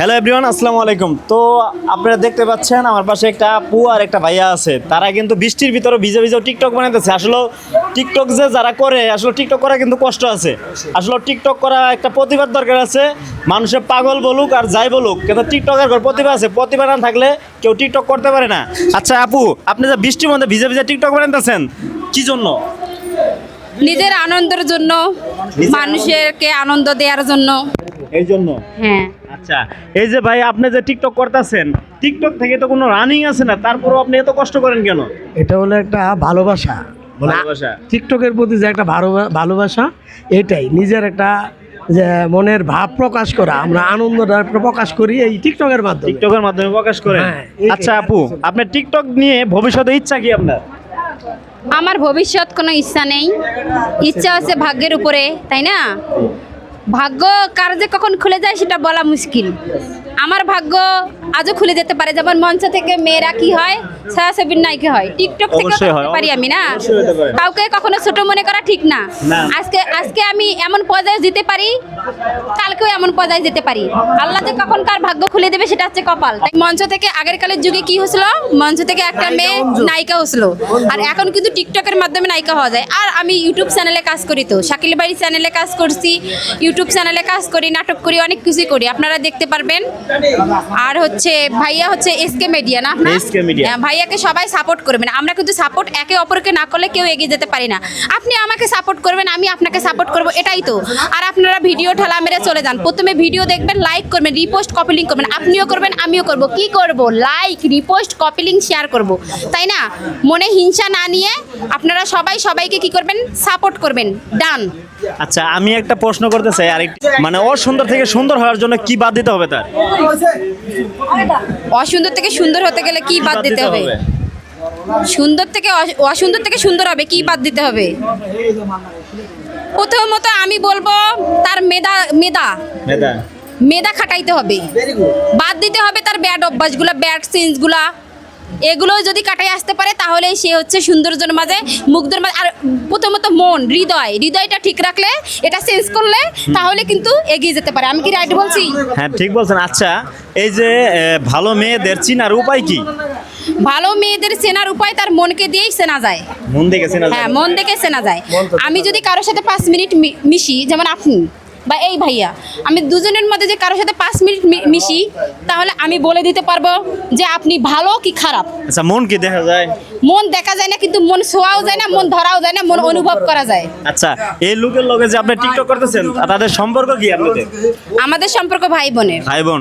Hello everyone আসসালামু আলাইকুম। তো আপনারা দেখতে পাচ্ছেন আমার পাশে একটা আপু আর একটা ভাইয়া আছে। তারা কিন্তু বৃষ্টির ভিতরে ভিজে ভিজে টিকটক বানাইতেছে। আসলে টিকটক যে যারা করে আসলে টিকটক করা কিন্তু কষ্ট আছে। আসলে টিকটক করা একটা প্রতিভার দরকার আছে। মানুষের পাগল বলুক আর যাই বলুক কিন্তু টিকটকের ঘর প্রতিভা আছে। প্রতিভা না থাকলে কেউ টিকটক করতে পারে না। আচ্ছা আপু আপনি যে বৃষ্টির মধ্যে ভিজে ভিজে টিকটক বানাইতেছেন কি জন্য? নিজের আনন্দের জন্য মানুষেরকে আনন্দ দেওয়ার জন্য। এই জন্য? হ্যাঁ। আচ্ছা এই যে ভাই আপনি যে টিকটক করতেছেন টিকটক থেকে তো কোনো রানিং আছে না তারপরেও আপনি এত কষ্ট করেন কেন? এটা হলো একটা ভালোবাসা। ভালোবাসা। টিকটকের প্রতি যে একটা ভালো- ভালোবাসা এটাই। নিজের একটা যে মনের ভাব প্রকাশ করা। আমরা আনন্দটা প্রকাশ করি এই টিকটকের মাধ্যমে। টিকটকের মাধ্যমে প্রকাশ করেন হ্যাঁ, আচ্ছা আপু আপনার টিকটক নিয়ে ভবিষ্যতে ইচ্ছা কি আপনার? আমার ভবিষ্যৎ কোনো ইচ্ছা নেই। ইচ্ছা আছে ভাগ্যের উপরে তাই না? ভাগ্য কার যে কখন খুলে যায় সেটা বলা মুশকিল। আমার ভাগ্য আজও খুলে যেতে পারে। যেমন মঞ্চ থেকে মেয়েরা কি হয়? সারা ছায়াছবির নায়িকা হয়। টিকটক থেকে পারি আমি না। কাউকে কখনো ছোট মনে করা ঠিক না। আজকে আজকে আমি এমন পর্যায়ে যেতে পারি কালকেও এমন পর্যায়ে যেতে পারি। আল্লাহ যে কখন কার ভাগ্য খুলে দেবে সেটা হচ্ছে কপাল। তাই মঞ্চ থেকে আগের কালের যুগে কি হয়েছিল? মঞ্চ থেকে একটা মেয়ে নায়িকা হয়েছিল। আর এখন কিন্তু টিকটকের মাধ্যমে নায়িকা হওয়া যায়। আর আমি ইউটিউব চ্যানেলে কাজ করি তো। শাকিল বাড়ি চ্যানেলে কাজ করছি ইউটিউব চ্যানেলে কাজ করি নাটক করি অনেক কিছুই করি। আপনারা দেখতে পারবেন। আর হচ্ছে ভাইয়া হচ্ছে এসকে মিডিয়া না আপনার? SK Media। হ্যাঁ, ভাইয়াকে সবাই সাপোর্ট করবেন। আমরা কিন্তু সাপোর্ট একে অপরকে না করলে কেউ এগিয়ে যেতে পারি না। আপনি আমাকে সাপোর্ট করবেন আমি আপনাকে সাপোর্ট করব এটাই তো। আর আপনারা ভিডিও ঠেলা মেরে চলে যান। প্রথমে ভিডিও দেখবেন লাইক করবেন রিপোস্ট কপি লিঙ্ক করবেন। আপনিও করবেন আমিও করব। কি করব? Like repost copy link share করব। তাই না? মনে হিংসা না নিয়ে আপনারা সবাই সবাইকে কি করবেন? সাপোর্ট করবেন। ডান আচ্ছা আমি একটা প্রশ্ন করতে চাই আরেকটি মানে অসুন্দর থেকে সুন্দর হওয়ার জন্য কি বাদ দিতে হবে তার? অসুন্দর থেকে সুন্দর হতে গেলে কি বাদ দিতে হবে? সুন্দর থেকে অস- অসুন্দর থেকে সুন্দর হবে কি বাদ দিতে হবে? প্রথমত আমি বলব তার মেধা মেধা। মেধা। মেধা খাটাইতে হবে। বাদ দিতে হবে তার ব্যাড অভ্যাসগুলা ব্যাড সিনসগুলা। এগুলো যদি কাটাই আসতে পারে তাহলে সে হচ্ছে সৌন্দর্যের মাঝে মুগ্ধর মাঝে। আর প্রথমত মন হৃদয় হৃদয়টা ঠিক রাখলে এটা চেঞ্জ করলে তাহলে কিন্তু এগিয়ে যেতে পারে। আমি কি রাইট বলছি? হ্যাঁ ঠিক বলছেন। আচ্ছা এই যে ভালো মেয়েদের চিনার উপায় কি? ভালো মেয়েদের চেনার উপায় তার মনকে দিয়েই চেনা যায়। মন দেখেছে না হ্যাঁ মন দেখে চেনা যায়। আমি যদি কারোর সাথে পাঁচ মিনিট মিশি যেমন আপনি বা এই ভাইয়া আমি দুজনের মধ্যে যে কারোর সাথে পাঁচ মিনিট মিশি তাহলে আমি বলে দিতে পারব যে আপনি ভালো কি খারাপ? আচ্ছা মন কি দেখা যায়? মন দেখা যায় না কিন্তু মন ছোঁয়াও যায় না মন ধরাও যায় না মন অনুভব করা যায়। আচ্ছা এই লোকের লগে যে আপনি টিকটক করতেছেন তাদের সম্পর্ক কি আপনাদের? আমাদের সম্পর্ক ভাই বোনের। ভাই বোন।